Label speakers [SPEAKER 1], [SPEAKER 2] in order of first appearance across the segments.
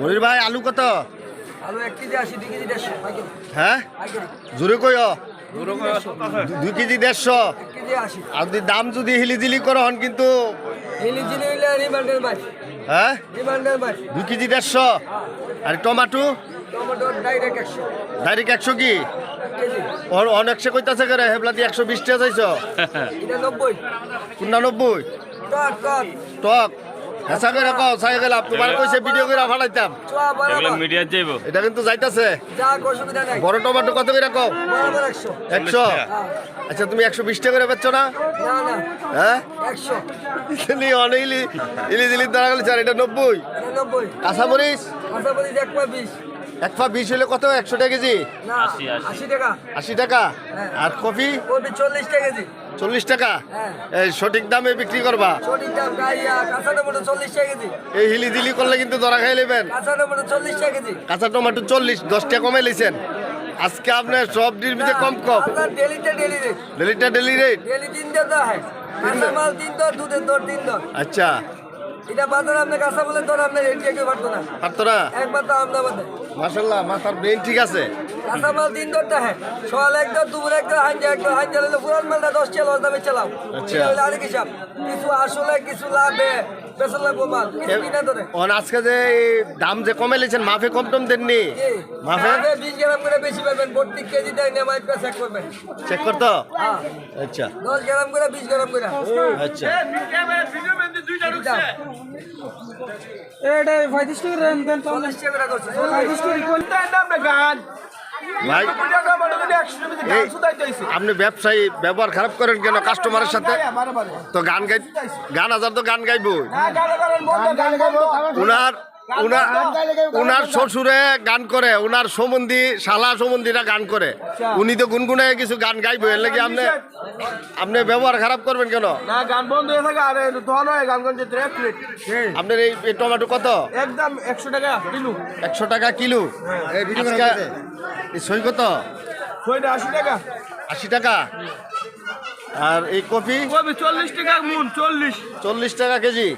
[SPEAKER 1] মনির ভাই আলু কত?
[SPEAKER 2] আলু এক কেজি আশি দুই কেজি দেড়শো।
[SPEAKER 1] হ্যাঁ? জোরে কই দুই কেজি দেড়শো। আর যদি দাম যদি হিলিজিলি করো হন কিন্তু
[SPEAKER 2] হিলি জিলি হইলে রিমান্ডের মাছ
[SPEAKER 1] হ্যাঁ? দুই কেজি দেড়শো। আর টমাটো?
[SPEAKER 2] টমেটো ডাইরেক্ট একশো।
[SPEAKER 1] কি? অনেকশো কইতাছে করে? হেবলাতি একশো বিশ টাকা চাইছ।
[SPEAKER 2] নব্বই? টক টক।
[SPEAKER 1] টক? হেসা করে কও চাই গেলাম তোমার কইছে ভিডিও করে ফালাইতাম
[SPEAKER 2] চোয়া
[SPEAKER 3] এগুলো মিডিয়া যাইব
[SPEAKER 1] এটা কিন্তু যাইতাছে।
[SPEAKER 2] যা অসুবিধা নাই।
[SPEAKER 1] বড় টমেটো কত করে কও?
[SPEAKER 2] বরাবর একশো।
[SPEAKER 1] একশো?
[SPEAKER 2] হ্যাঁ
[SPEAKER 1] আচ্ছা তুমি একশো বিশ টাকা করে বেচছো না?
[SPEAKER 2] না না।
[SPEAKER 1] হ্যাঁ?
[SPEAKER 2] একশো।
[SPEAKER 1] ইলি অনেক ইলি দিলি দাঁড়া চার স্যার এটা নব্বই।
[SPEAKER 2] এটা নব্বই।
[SPEAKER 1] কাঁচামরিচ
[SPEAKER 2] কাঁচা মরিচ এক পা বিশ।
[SPEAKER 1] এক পা বিশ হলে কত? একশো টাকা কেজি?
[SPEAKER 3] আশি,
[SPEAKER 2] টাকা।
[SPEAKER 1] আশি টাকা?
[SPEAKER 2] হ্যাঁ।
[SPEAKER 1] আর কফি?
[SPEAKER 2] কপি চল্লিশ টাকা কেজি।
[SPEAKER 1] চল্লিশ টাকা?
[SPEAKER 2] হ্যাঁ।
[SPEAKER 1] এই সঠিক দামে বিক্রি করবা?
[SPEAKER 2] সঠিক দাম কাঁচা টমেটো চল্লিশ কেজি।
[SPEAKER 1] এই হিলি দিলি করলে কিন্তু ধরা খাই নেবেন।
[SPEAKER 2] কাঁচা টমেটো চল্লিশ টাকা কেজি।
[SPEAKER 1] কাঁচা টমাটো চল্লিশ দশ টাকা কমে লিছেন আজকে আপনার সব ডির কম কম।
[SPEAKER 2] ডেলিতে
[SPEAKER 1] ডেলিটা ডেলি রেট?
[SPEAKER 2] হয়।
[SPEAKER 1] আচ্ছা।
[SPEAKER 2] এটা বাজারে আপনি কাঁচা বলে দর আপনার রেট কেউ পারতো না।
[SPEAKER 1] পারতো না?
[SPEAKER 2] একবার তো আমদাবাদে।
[SPEAKER 1] মাসাল্লাহ মাথার ব্রেন ঠিক আছে?
[SPEAKER 2] কাঁচা মাল তিন দরটা হ্যাঁ। সকাল এক দর দুপুর এক দর হাঞ্জা এক হাঞ্জা হলে পুরান মালটা দশ চাল দামে চালাও।
[SPEAKER 1] আচ্ছা।
[SPEAKER 2] এটা হলে আরেক হিসাব। কিছু আসলে কিছু লাভে বেসন লাগবো মাল। কিনা ধরে।
[SPEAKER 1] অন আজকে যে দাম যে কমে লিছেন মাফে কম টম দেননি? মাফে?
[SPEAKER 2] মাফে বিশ গ্রাম করে বেশি পাবেন প্রত্যেক কেজি দেয় নেমাই চেক করবেন।
[SPEAKER 1] চেক করতো?
[SPEAKER 2] হ্যাঁ।
[SPEAKER 1] আচ্ছা।
[SPEAKER 2] দশ গ্রাম করে বিশ গ্রাম করে।
[SPEAKER 1] আচ্ছা।
[SPEAKER 4] এটা পঁয়ত্রিশ টাকা পঁয়ত্রিশ টাকা
[SPEAKER 1] ভাই আপনি ব্যবসায়ী ব্যবহার খারাপ করেন কেন কাস্টমারের সাথে? তো গান গাই গান হাজার তো গান গাইবো। উনার উনার উনার শ্বশুরে গান করে উনার সম্বন্ধী শালা সম্বন্ধীরা গান করে। উনি তো গুনগুনে কিছু গান গাইবো এর লাগে আপনি আপনি ব্যবহার খারাপ করবেন কেন?
[SPEAKER 4] না গান বন্ধ হয়ে থাকে আরে হয় গান গান যেতে এক প্লেট
[SPEAKER 1] আপনার এই টমেটো কত?
[SPEAKER 4] একদম একশো টাকা কিলো।
[SPEAKER 1] একশো টাকা কিলো। সই কত?
[SPEAKER 4] আশি টাকা।
[SPEAKER 1] আশি টাকা? আর এই কফি?
[SPEAKER 4] কবি চল্লিশ টাকা মুন চল্লিশ।
[SPEAKER 1] চল্লিশ টাকা কেজি?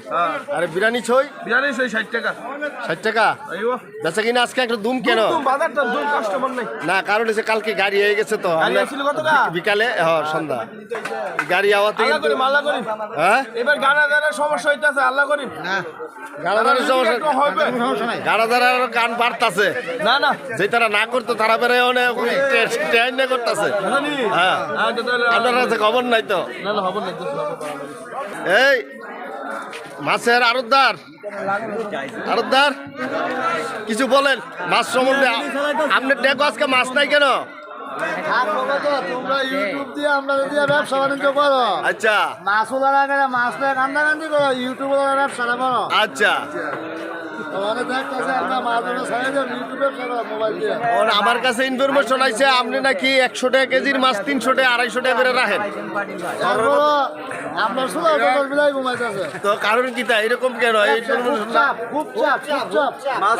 [SPEAKER 1] আর বিরিয়ানি ছই
[SPEAKER 4] বিরিয়ানি সেই ষাট টাকা।
[SPEAKER 1] ষাট টাকা?
[SPEAKER 4] আইও।
[SPEAKER 1] বেচা কিনা আজকে একটা দুম কেন?
[SPEAKER 4] বাজারটা দুই কাস্টমার নাই।
[SPEAKER 1] না কারণ হচ্ছে কালকে গাড়ি হয়ে গেছে তো। বিকালে হ্যাঁ সন্ধ্যা। গাড়ি আওয়াতে
[SPEAKER 4] করিম
[SPEAKER 1] হ্যাঁ?
[SPEAKER 4] এবার গানা দানের সমস্যা হইতেছে আল্লাহ করিম।
[SPEAKER 1] সমস্যা গান বাড়তাছে।
[SPEAKER 4] না না।
[SPEAKER 1] যে তারা না করতো তারা বেড়ে অনেক ট্রেন না করতেছে।
[SPEAKER 4] জানি?
[SPEAKER 1] হ্যাঁ।
[SPEAKER 4] আচ্ছা,
[SPEAKER 1] আপনার কাছে খবর নাই তো?
[SPEAKER 4] না না হবে না দোষ না।
[SPEAKER 1] এই মাছের আড়তদার। আড়তদার কিছু বলেন মাছ সম্বন্ধে আ- আপনার দেখো আজকে মাছ নাই কেন?
[SPEAKER 5] তোমরা ইউটিউব দিয়ে আমরা দিয়ে ব্যবসা বাণিজ্য করো।
[SPEAKER 1] আচ্ছা।
[SPEAKER 5] আমরা
[SPEAKER 1] কাছে ইনফরমেশন আছে আপনি নাকি একশো টাকা কেজির মাছ তিনশো টাকা আড়াইশো টাকা করে রাখেন। তো কারণ কি তা? এরকম কেন?
[SPEAKER 5] খুব চাপ খুব চাপ
[SPEAKER 1] মাছ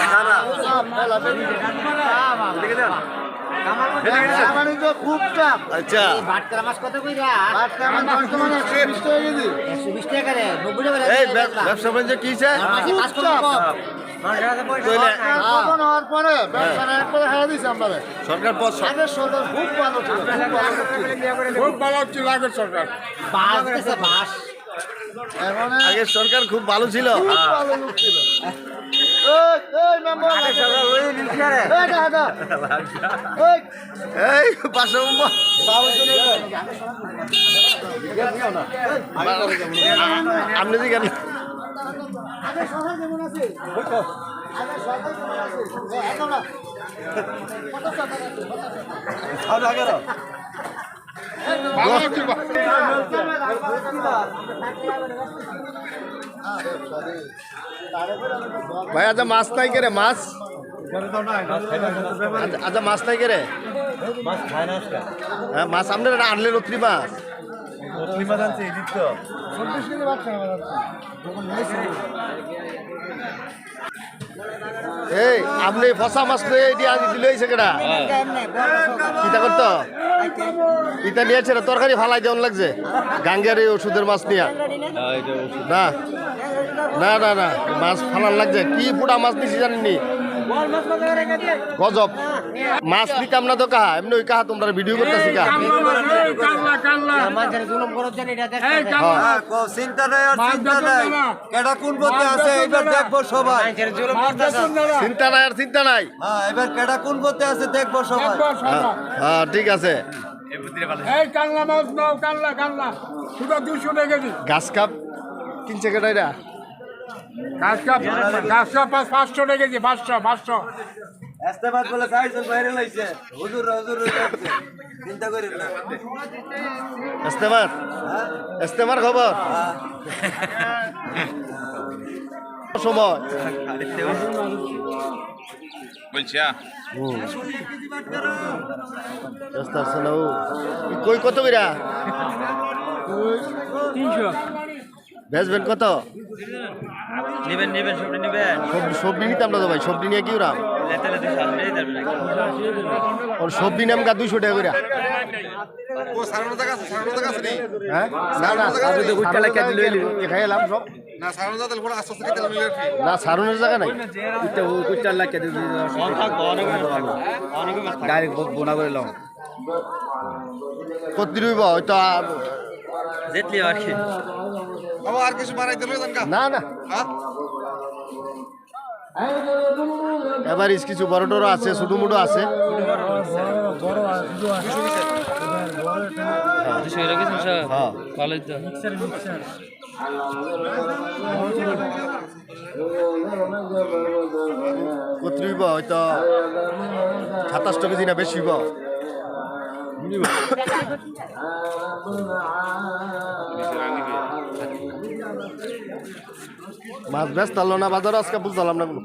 [SPEAKER 5] খুব চাপ
[SPEAKER 1] আচ্ছা।
[SPEAKER 6] বাটকারা মাছ কত কইরা
[SPEAKER 5] টাকা কেজি
[SPEAKER 6] টাকা টাকা
[SPEAKER 1] এই ব্যবসা বাণিজ্য কি সরকার পদ
[SPEAKER 5] খুব ভালো ছিল। আগের সরকার
[SPEAKER 1] খুব ভালো ছিল।
[SPEAKER 5] ছিল এই, এই মেম্বার এই দাদা এই।
[SPEAKER 1] এই পাঁচশো আপনি যে কেন
[SPEAKER 5] আগে
[SPEAKER 1] ভাই আচ্ছা মাছ নাই কেরে মাছ? আচ্ছা, আচ্ছা মাছ নাই কেরে হ্যাঁ মাছ আপনার এটা আনলেন অত্রি মাছ।
[SPEAKER 5] আছে।
[SPEAKER 1] এই আপনি ফসা মাছ এটি আনি দিলে হয়েছে কেডা? চিন্তা করতো? ইটা নিয়েছে না? তরকারি ফালাই দেওয়ান লাগছে। গাঙ্গের এই ওষুধের মাছ নিয়ে। না না। না না মাছ ফালান লাগছে। কি পুরা মাছ নিছি জানেননি? গজব। মাছ না তো কাহা? এমনি ওই কাহা তোমরা ভিডিও করতেছি কা।
[SPEAKER 5] চিন্তা নাই আর চিন্তা নাই? কেডা কোন পথে আছে। এবার দেখব সবাই
[SPEAKER 1] চিন্তা নাই আর চিন্তা নাই
[SPEAKER 5] এবার কেডা কোন পথে আছে দেখব সবাই
[SPEAKER 1] হ্যাঁ, ঠিক আছে গাছ কাপ কিনছে
[SPEAKER 3] ঘাস কাপ ঘাস কাপ পাঁচ পাঁচশো টাকা কেজি পাঁচশো পাঁচশো।
[SPEAKER 5] এস্তেবাদ বলে চাইছেন বাইরে লাইছে। হুজুর হুজুর লাগছে চিন্তা করেন না।
[SPEAKER 1] ইস্তেমার ইস্তেমার খবর? সময়।
[SPEAKER 7] বলছি
[SPEAKER 1] হুম। ব্যস্ত আছে না ও? ই কই কত কইরা?
[SPEAKER 3] তিনশো।
[SPEAKER 1] বেচবেন কত?
[SPEAKER 8] নেবেন নেবেন সবটা নেবেন।
[SPEAKER 1] সবজি সবজি নিতাম না তো ভাই সবজি নিয়ে কি
[SPEAKER 8] দুশো দেবেন
[SPEAKER 1] ওর সবজি নাম গা দুইশো টাকা
[SPEAKER 7] নি
[SPEAKER 1] হ্যাঁ? না না এলাম
[SPEAKER 7] না সারানো জায়গা তাহলে আস্তে আস্তে কেটে নিলে
[SPEAKER 1] না সারুনের জায়গা নাই। কত রইব হয়তো আর-
[SPEAKER 8] জেতলি আর কি।
[SPEAKER 7] আর কিছু বাড়াই দিলে
[SPEAKER 1] না না।
[SPEAKER 7] হ্যাঁ?
[SPEAKER 1] এবার ইস কিছু বড় টড়ো আছে ছোট মোটো আছে। হ্যাঁ কত রইব হয়তো সাতাশটা কেজি না বেশি হইব। মাছ ব্যস্ত হলো না বাজার আজকে বুঝলাম না কোনো।